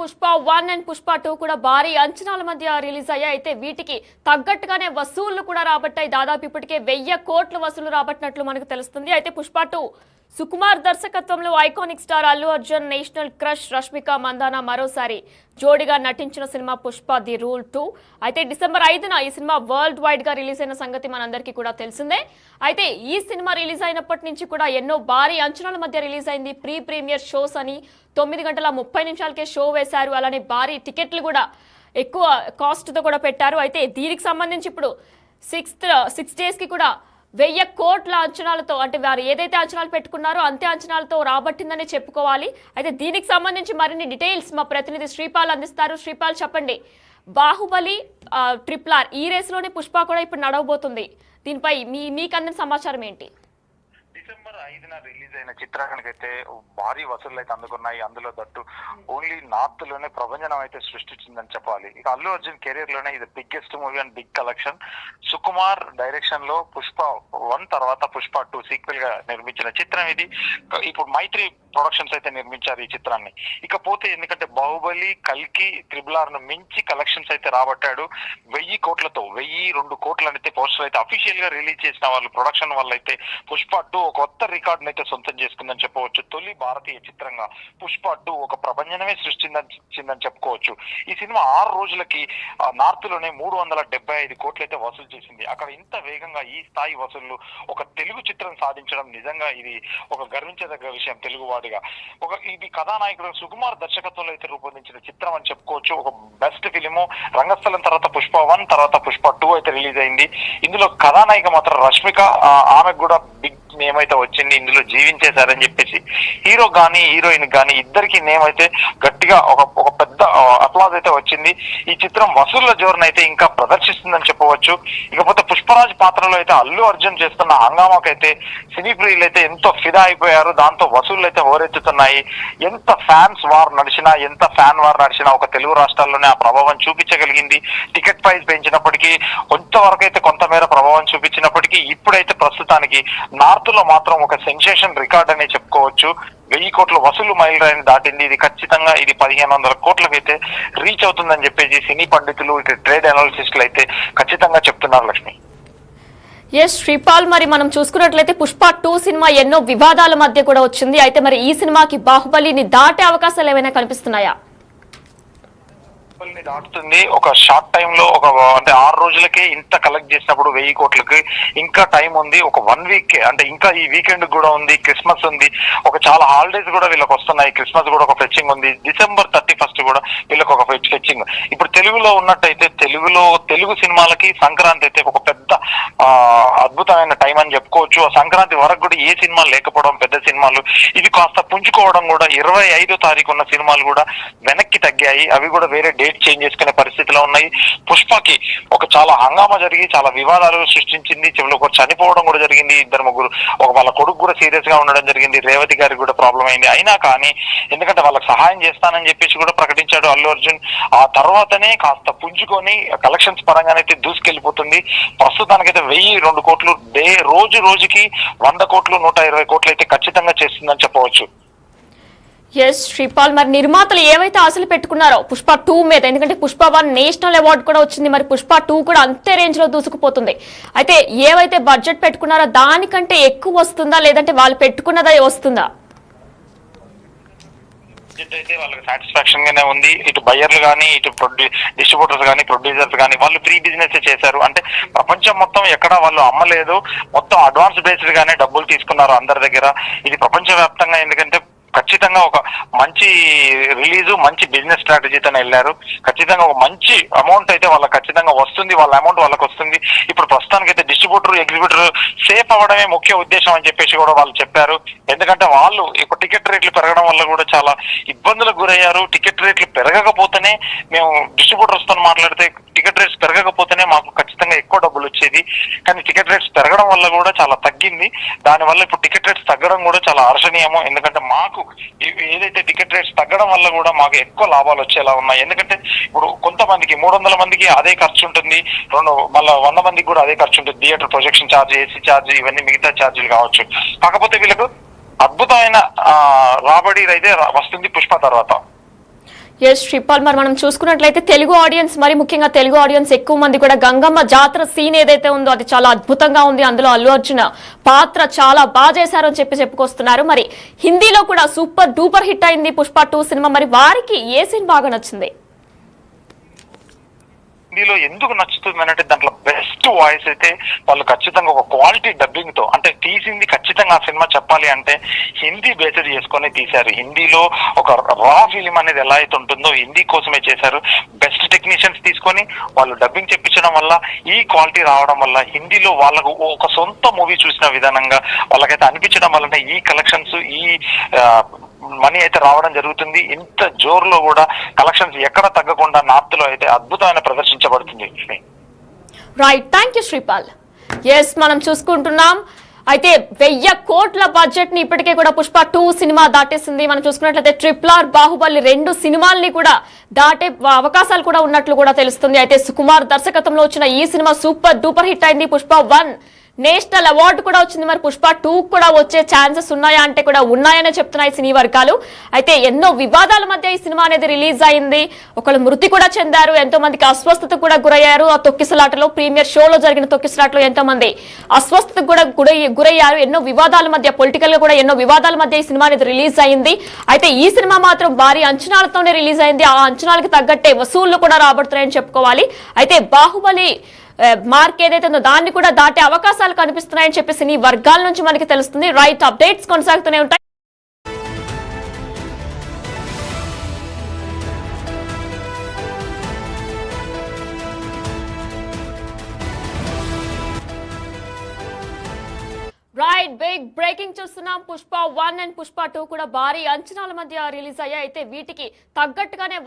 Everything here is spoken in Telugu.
Pushpa one and Pushpa two కూడా భారీ అంచనాల మధ్య రిలీజ్ అయ్యాయి. అయితే వీటికి తగ్గట్టుగానే వసూళ్ళు కూడా రాబట్టాయి. దాదాపు ఇప్పటికే వెయ్యి కోట్ల వసూలు రాబట్టినట్లు మనకు తెలుస్తుంది. అయితే పుష్ప టూ సుకుమార్ దర్శకత్వంలో iconic star Allu Arjun national crush Rashmika Mandanna మరోసారి జోడిగా నటించిన సినిమా పుష్ప ది రూల్ టూ. అయితే డిసెంబర్ ఐదున ఈ సినిమా వరల్డ్ వైడ్గా రిలీజ్ అయిన సంగతి మనందరికీ కూడా తెలిసిందే. అయితే ఈ సినిమా రిలీజ్ అయినప్పటి నుంచి కూడా ఎన్నో భారీ అంచనాల మధ్య రిలీజ్ అయింది. ప్రీ ప్రీమియర్ షోస్ అని తొమ్మిది గంటల ముప్పై నిమిషాలకే షో వేశారు. అలానే భారీ టికెట్లు కూడా ఎక్కువ కాస్ట్తో కూడా పెట్టారు. అయితే దీనికి సంబంధించి ఇప్పుడు సిక్స్త్ సిక్స్ డేస్కి కూడా వెయ్యి కోట్ల అంచనాలతో అంటే వారు ఏదైతే అంచనాలు పెట్టుకున్నారో అంతే అంచనాలతో రాబట్టిందని చెప్పుకోవాలి. అయితే దీనికి సంబంధించి మరిన్ని డీటెయిల్స్ మా ప్రతినిధి శ్రీపాల్ అందిస్తారు. శ్రీపాల్ చెప్పండి. బాహుబలి ట్రిప్లార్ ఆర్ ఈ రేస్లోనే పుష్ప కూడా ఇప్పుడు నడవబోతుంది. దీనిపై మీ మీకు అందిన సమాచారం ఏంటి? డిసెంబర్ ఐదున రిలీజ్ అయిన చిత్రానికి అయితే భారీ వసూళ్ళు అయితే అందుకున్నాయి. అందులో దట్టు ఓన్లీ నార్త్లోనే ప్రభంజనం అయితే సృష్టించిందని చెప్పాలి. ఇక అల్లు అర్జున్ కెరీర్లోనే ఇది biggest movie and big collection Sukumar డైరెక్షన్లో పుష్ప వన్ తర్వాత పుష్ప టూ సీక్వెల్గా నిర్మించిన చిత్రం ఇది. ఇప్పుడు మైత్రి ప్రొడక్షన్స్ అయితే నిర్మించారు ఈ చిత్రాన్ని. ఇకపోతే ఎందుకంటే బాహుబలి కల్కి త్రిబుల్ ఆర్ను మించి కలెక్షన్స్ అయితే రాబట్టాడు. వెయ్యి కోట్లతో వెయ్యి రెండు కోట్లు అయితే పోస్టర్ అయితే అఫీషియల్గా రిలీజ్ చేసిన వాళ్ళు ప్రొడక్షన్ వల్ల అయితే పుష్ప టూ కొత్త రికార్డును అయితే సొంతం చేసుకుందని చెప్పవచ్చు. తొలి భారతీయ చిత్రంగా పుష్ప టూ ఒక ప్రపంచమే సృష్టించిందని చెప్పుకోవచ్చు. ఈ సినిమా ఆరు రోజులకి నార్త్లోనే మూడు వందల డెబ్బై ఐదు కోట్లు అయితే వసూలు చేసింది. అక్కడ ఇంత వేగంగా ఈ స్థాయి వసూళ్ళు ఒక తెలుగు చిత్రం సాధించడం నిజంగా ఇది ఒక గర్వించదగ్గ విషయం తెలుగువాడిగా. ఒక ఇది కథానాయకుడు సుకుమార్ దర్శకత్వంలో అయితే రూపొందించిన చిత్రం అని చెప్పుకోవచ్చు. ఒక బెస్ట్ ఫిలిము. రంగస్థలం తర్వాత పుష్ప వన్ తర్వాత పుష్ప టూ అయితే రిలీజ్ అయింది. ఇందులో కథానాయిక మాత్రం రష్మిక ఆమెకు కూడా బిగ్ వచ్చింది ఇందులో జీవించేశారని చెప్పేసి. హీరో గానీ హీరోయిన్ గానీ ఇద్దరికి నేమ్ అయితే గట్టిగా ఒక ఒక పెద్ద అప్లాజ్ అయితే వచ్చింది. ఈ చిత్రం వసూళ్ళ జోరును అయితే ఇంకా ప్రదర్శిస్తుందని చెప్పవచ్చు. ఇకపోతే పుష్పరాజ్ పాత్రలో అయితే అల్లు అర్జున్ చేస్తున్న హంగామాకైతే సినీ ప్రియులు అయితే ఎంతో ఫిదా అయిపోయారు. దాంతో వసూళ్ళు అయితే హోరెత్తుతున్నాయి. ఎంత ఫ్యాన్స్ వార్ నడిచినా ఎంత ఫ్యాన్ వార్ నడిచినా ఒక తెలుగు రాష్ట్రాల్లోనే ఆ ప్రభావం చూపించగలిగింది. టికెట్ ప్రైస్ పెంచినప్పటికీ కొంతవరకు అయితే కొంతమేర ప్రభావం చూపించినప్పటికీ ఇప్పుడైతే ప్రస్తుతానికి నార్త్లో మాత్రం ఒక సెన్సేషన్ రికార్డ్ అనే చెప్పుకోవచ్చు. వెయ్యి కోట్ల వసూలు మైల్ రాయిని దాటింది. ఇది ఖచ్చితంగా ఇది పదిహేను వందల కోట్లకైతే రీచ్ అవుతుందని చెప్పేసి సినీ పండితులు ఇటు ట్రేడ్ అనాలిసిస్టులు అయితే ఖచ్చితంగా చెప్తున్నారు లక్ష్మి. ఎస్ శ్రీపాల్ మరి మనం చూసుకున్నట్లయితే పుష్ప టూ సినిమా ఎన్నో వివాదాల మధ్య కూడా వచ్చింది. అయితే మరి ఈ సినిమాకి బాహుబలిని దాటే అవకాశాలు ఏమైనా కనిపిస్తున్నాయా? ని దాటుతుంది. ఒక షార్ట్ టైం లో ఒక అంటే ఆరు రోజులకే ఇంత కలెక్ట్ చేసినప్పుడు వెయ్యి కోట్లకి ఇంకా టైం ఉంది. ఒక వన్ వీక్ అంటే ఇంకా ఈ వీకెండ్ కూడా ఉంది క్రిస్మస్ ఉంది. ఒక చాలా హాలిడేస్ కూడా వీళ్ళకి వస్తున్నాయి. క్రిస్మస్ కూడా ఒక ఫెచ్చింగ్ ఉంది. డిసెంబర్ థర్టీ ఫస్ట్ కూడా వీళ్ళకి ఒక ఫెచ్చింగ్ ఇప్పుడు తెలుగులో ఉన్నట్టయితే తెలుగులో తెలుగు సినిమాలకి సంక్రాంతి అయితే ఒక పెద్ద అద్భుతమైన టైం అని చెప్పుకోవచ్చు. ఆ సంక్రాంతి వరకు కూడా ఏ సినిమాలు లేకపోవడం పెద్ద సినిమాలు ఇది కాస్త పుంజుకోవడం కూడా ఇరవై ఐదో తారీఖు ఉన్న సినిమాలు కూడా వెనక్కి తగ్గాయి. అవి కూడా వేరే డేట్ చేంజ్ చేసుకునే పరిస్థితిలో ఉన్నాయి. పుష్పకి ఒక చాలా హంగామా జరిగి చాలా వివాదాలు సృష్టించింది. చివరికి ఒక చనిపోవడం కూడా జరిగింది. ఇద్దరు ముగ్గురు ఒక వాళ్ళ కొడుకు కూడా సీరియస్గా ఉండడం జరిగింది. రేవతి గారికి కూడా ప్రాబ్లం అయింది. అయినా కానీ ఎందుకంటే వాళ్ళకి సహాయం చేస్తానని చెప్పేసి కూడా ప్రకటించాడు అల్లు అర్జున్. ఆ తర్వాతనే కాస్త పుంజుకొని కలెక్షన్స్ పరంగానైతే దూసుకెళ్ళిపోతుంది ప్రస్తుతానికైతే వెయ్యి రెండు కోట్లు డే రోజు రోజుకి వంద కోట్లు నూట ఇరవై కోట్లు అయితే ఖచ్చితంగా చేస్తుందని చెప్పవచ్చు. ఎస్ శ్రీపాల్ మరి నిర్మాతలు ఏవైతే ఆశలు పెట్టుకున్నారో పుష్ప టూ మీద ఎందుకంటే పుష్ప వన్ నేషనల్ అవార్డు కూడా వచ్చింది మరి పుష్ప టూ కూడా అంతే రేంజ్లో దూసుకుపోతుంది. అయితే ఏవైతే బడ్జెట్ పెట్టుకున్నారో దానికంటే ఎక్కువ వస్తుందా లేదంటే వాళ్ళు పెట్టుకున్నదే వస్తుందా? బడ్జెట్ అయితే వాళ్ళకి సాటిస్ఫాక్షన్ గానే ఉంది. ఇటు బయర్లు కానీ ఇటు ప్రొడ్యూ డిస్ట్రిబ్యూటర్స్ కానీ ప్రొడ్యూసర్స్ కానీ వాళ్ళు ప్రీ బిజినెస్ చేశారు. అంటే ప్రపంచం మొత్తం ఎక్కడ వాళ్ళు అమ్మలేదు. మొత్తం అడ్వాన్స్ బేస్డ్ గానే డబ్బులు తీసుకున్నారు అందరి దగ్గర. ఇది ప్రపంచవ్యాప్తంగా ఎందుకంటే ఖచ్చితంగా ఒక మంచి రిలీజ్ మంచి బిజినెస్ స్ట్రాటజీతో వెళ్ళారు. ఖచ్చితంగా ఒక మంచి అమౌంట్ అయితే వాళ్ళకి ఖచ్చితంగా వస్తుంది వాళ్ళ అమౌంట్ వాళ్ళకి వస్తుంది. ఇప్పుడు ప్రస్తుతానికి అయితే డిస్ట్రిబ్యూటర్ ఎగ్జిబ్యూటర్ సేఫ్ అవ్వడమే ముఖ్య ఉద్దేశం అని చెప్పేసి కూడా వాళ్ళు చెప్పారు. ఎందుకంటే వాళ్ళు ఇప్పుడు టికెట్ రేట్లు పెరగడం వల్ల కూడా చాలా ఇబ్బందులకు గురయ్యారు. టికెట్ రేట్లు పెరగకపోతేనే మేము డిస్ట్రిబ్యూటర్స్తో మాట్లాడితే టికెట్ రేట్స్ పెరగకపోతేనే మాకు ఖచ్చితంగా ఎక్కువ డబ్బులు వచ్చేది. కానీ టికెట్ రేట్స్ పెరగడం వల్ల కూడా చాలా తగ్గింది. దానివల్ల ఇప్పుడు టికెట్ రేట్స్ తగ్గడం కూడా చాలా హర్షణీయము ఎందుకంటే మాకు ఏదైతే టికెట్ రేట్స్ తగ్గడం వల్ల కూడా మాకు ఎక్కువ లాభాలు వచ్చేలా ఉన్నాయి. ఎందుకంటే ఇప్పుడు కొంతమందికి మూడు వందల మందికి అదే ఖర్చు ఉంటుంది. రెండు మళ్ళీ వంద మందికి కూడా అదే ఖర్చు ఉంటుంది. Theatre projection charge AC charge ఇవన్నీ మిగతా ఛార్జీలు కావచ్చు. కాకపోతే వీళ్ళకు అద్భుతమైన ఆ, రాబడి అయితే రా- వస్తుంది పుష్ప తర్వాత. ఎస్ శ్రీపాల్ మరి మనం చూసుకున్నట్లయితే తెలుగు ఆడియన్స్ మరి ముఖ్యంగా తెలుగు ఆడియన్స్ ఎక్కువ మంది కూడా గంగమ్మ జాతర సీన్ ఏదైతే ఉందో అది చాలా అద్భుతంగా ఉంది. అందులో అల్లు అర్జున్ పాత్ర చాలా బాగా చేశారు అని చెప్పి చెప్పుకొస్తున్నారు. మరి హిందీలో కూడా సూపర్ డూపర్ హిట్ అయింది పుష్ప టూ సినిమా. మరి వారికి ఏ సీన్ బాగా నచ్చింది? హిందీలో ఎందుకు నచ్చుతుంది అంటే దాంట్లో బెస్ట్ వాయిస్ అయితే వాళ్ళు ఖచ్చితంగా ఒక క్వాలిటీ డబ్బింగ్తో అంటే తీసింది ఖచ్చితంగా ఆ సినిమా చెప్పాలి అంటే హిందీ బేస్డ్ చేసుకొని తీశారు. హిందీలో ఒక రా ఫిలిం అనేది ఎలా అయితే ఉంటుందో హిందీ కోసమే చేశారు. బెస్ట్ టెక్నీషియన్స్ తీసుకొని వాళ్ళు డబ్బింగ్ చెప్పించడం వల్ల ఈ క్వాలిటీ రావడం వల్ల హిందీలో వాళ్ళకు ఒక సొంత మూవీ చూసిన విధానంగా వాళ్ళకైతే అనిపించడం వల్లనే ఈ కలెక్షన్స్ ఈ మనీ అయితే రావడం జరుగుతుంది. ఇంత జోరులో కూడా కలెక్షన్స్ ఎక్కడ తగ్గకుండా నార్త్లో అయితే అద్భుతమైన ప్రదర్శించబడుతుంది. Right thank you Sripal yes మనం చూసుకుంటున్నాం. అయితే వెయ్యి కోట్ల బడ్జెట్ని ఇప్పటికే కూడా పుష్ప టూ సినిమా దాటేసింది. మనం చూసుకున్నట్లయితే ట్రిపుల్ ఆర్ బాహుబలి రెండు సినిమాల్ని కూడా దాటే అవకాశాలు కూడా ఉన్నట్లు కూడా తెలుస్తుంది. అయితే సుకుమార్ దర్శకత్వంలో వచ్చిన ఈ సినిమా సూపర్ డూపర్ హిట్ అయింది. పుష్ప వన్. నేషనల్ అవార్డు కూడా వచ్చింది మరి పుష్ప. టూ కూడా వచ్చే ఛాన్సెస్ ఉన్నాయా అంటే కూడా ఉన్నాయనే చెప్తున్నాయి సినీ వర్గాలు. అయితే ఎన్నో వివాదాల మధ్య ఈ సినిమా అనేది రిలీజ్ అయింది. ఒకళ్ళు మృతి కూడా చెందారు ఎంతో మందికి అస్వస్థతకు కూడా గురయ్యారు. ఆ తొక్కిసలాటలో ప్రీమియర్ షోలో జరిగిన తొక్కిసలాటలో ఎంతో మంది అస్వస్థతకు కూడా గురయ్య- గురయ్యారు. ఎన్నో వివాదాల మధ్య పొలిటికల్గా కూడా ఎన్నో వివాదాల మధ్య ఈ సినిమా అనేది రిలీజ్ అయింది. అయితే ఈ సినిమా మాత్రం భారీ అంచనాలతోనే రిలీజ్ అయింది. ఆ అంచనాలకు తగ్గట్టే వసూళ్ళు కూడా రాబడుతున్నాయని చెప్పుకోవాలి. అయితే బాహుబలి మార్క్ ఏదైతే ఉందో దాన్ని కూడా దాటే అవకాశాలు కనిపిస్తున్నాయని చెప్పేసి ఈ వర్గాల నుంచి మనకి తెలుస్తుంది. రైట్ అప్డేట్స్ కొనసాగుతూనే ఉంటాయి. రైట్ బిగ్ బ్రేకింగ్ చూస్తున్నాం. Pushpa one and Pushpa two కూడా భారీ అంచనాల మధ్య రిలీజ్ అయ్యాయి. అయితే వీటికి తగ్గట్టుగానే